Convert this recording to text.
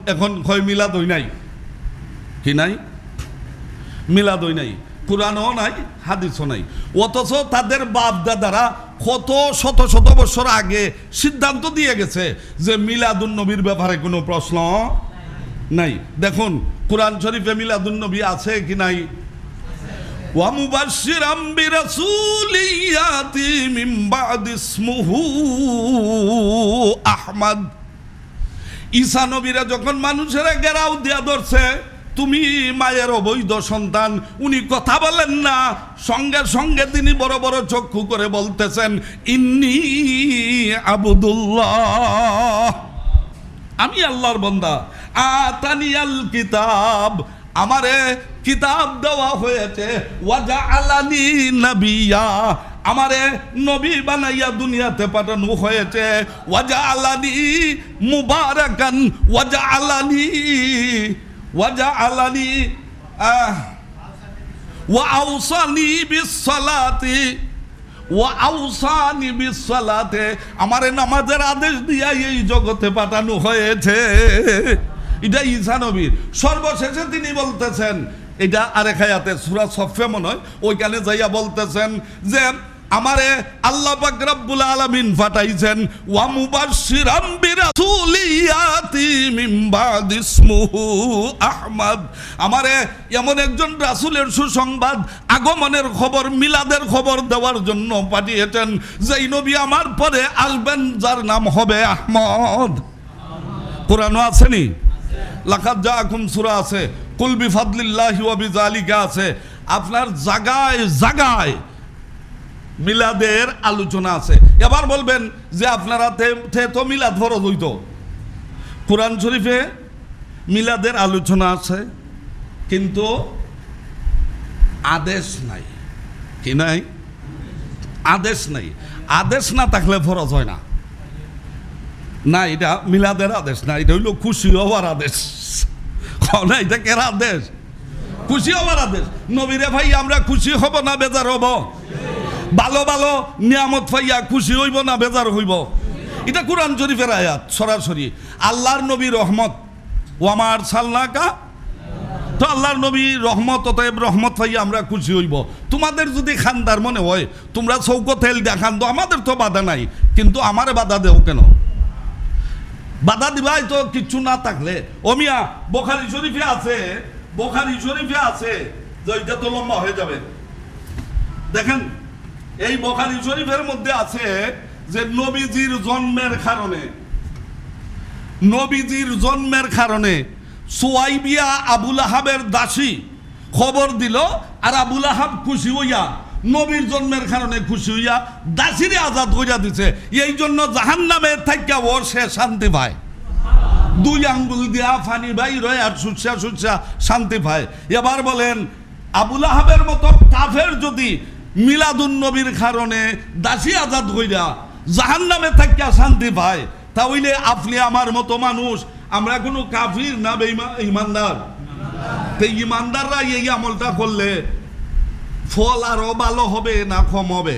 এখন হয় মিলাদ হই নাই কি নাই মিলাদ হই নাই কোরআনও নাই হাদিসও নাই অথচ তাদের বাপ দাদারা কত শত শত বছর আগে সিদ্ধান্ত দিয়ে গেছে যে মিলাদুন নবীর ব্যাপারে কোনো প্রশ্ন নাই দেখুন কোরআন শরীফে মিলাদুন নবী আছে কি নাই ومبشرا برسول ياتي من بعد اسمه আহমদ ঈসা নবীরা যখন মানুষেরা গেরাও দেয়া ধরছে, তুমি মায়ের অবৈধ সন্তান। উনি কথা বলেন না। সঙ্গে সঙ্গে তিনি বড় বড় চক্ষু করে বলতেছেন, ইন্নি আবুদুল্লাহ। আমি আল্লাহর বন্দা। আতানিয়াল কিতাব। আমারে কিতাব দেওয়া হয়েছে ওয়াজা আলানি নবিয়া। আমারে নবী বানাইয়া দুনিয়াতে পাঠানো হয়েছে। ওয়াজা আলানি মুবারাকান ওয়াজা আলানি ওয়াজা আলানি ওয়া আউসানি বিসসালাতে। আমারে নামাজের আদেশ দিয়া এই জগতে পাঠানো হয়েছে। এটা ঈসা নবীর। সর্বশেষে তিনি বলতেছেন এটা আরেক হায়াতে সুরা সফে মনে হয়। ওইখানে যাইয়া বলতেছেন যে, আমারে আল্লাহ পাক রব্বুল আলামিন পাঠাইছেন, ওয়া মুবাশশিরাম বিরাসুলিয়াতি মিন বাদ ইসমুহু আহমদ। আমারে এমন একজন রাসূলের সুসংবাদ, আগমনের খবর, মিলাদের খবর দেওয়ার জন্য পাঠিয়েছেন, যেই নবী আমার পরে আসবেন, যার নাম হবে আহমদ। কোরআনও আসেনি লাকাত জাআকুম সূরা আছে। কুল বিফাদলিল্লাহি ওয়া বিযালিকা আছে। আপনার জাগায় জাগায় মিলাদের আলোচনা আছে। এবার বলবেন যে আপনারা তো মিলাদ ফরজ হইতো। কোরআন শরীফে মিলাদের আলোচনা আছে, কিন্তু আদেশ নাই। কি নাই? আদেশ নাই। আদেশ না থাকলে ফরজ হয় না। না, এটা মিলাদের আদেশ না, এটা হইল খুশি হওয়ার আদেশ। কও না এটা কের আদেশ খুশি হওয়ার আদেশ নবীরে ভাই, আমরা খুশি হব না বেজার হব? ভালো ভালো নিয়ামত পাইয়া খুশি হইব না বেজার হইব? এটা কোরআন শরীফের আয়াত, সরাসরি। আল্লাহর নবী রহমত, ও ওয়ামার সাল্লাকা তো আল্লাহর নবী রহমত, অতএব রহমত পাইয়া আমরা খুশি হইব। তোমাদের যদি খানদার মনে হয়, তোমরা চৌকো তেল দেখান তো আমাদের তো বাধা নাই। কিন্তু আমারে বাধা দেও কেন? বাধা দিবাই তো কিচ্ছু না থাকলে। অমিয়া বোখারি শরীফে আছে, বোখারি শরীফে আছে, যে তো লম্বা হয়ে যাবে। দেখেন, এই বোখারি শরীফের মধ্যে আছে যে নবীজির জন্মের কারণে, নবীজির জন্মের কারণে সোয়াইবিয়া আবুল আহাবের দাসী খবর দিল, আর আবুল আহাব খুশি হইয়া নবীর জন্মের কারণে খুশি হইয়া দাসিরে আজাদ হইয়া দিছে। এই জন্য জাহান নামে থাকিয়া ও সে শান্তি পায়। দুই আঙ্গুল দিয়া ফানি বাই রয়ে আর সুচ্ছা সুচ্ছা শান্তি পায়। এবার বলেন, আবুল আহাবের মতো কাফের যদি মিলাদুন নবীর কারণে দাসী আজাদ হইয়া জাহান নামে থাকিয়া শান্তি পায় তাহলে আপনি আমার মতো মানুষ, আমরা কোনো কাফির না বেঈমা- ইমানদার? তো ইমানদাররা এই আমলটা করলে ফল আরও ভালো হবে না কম হবে।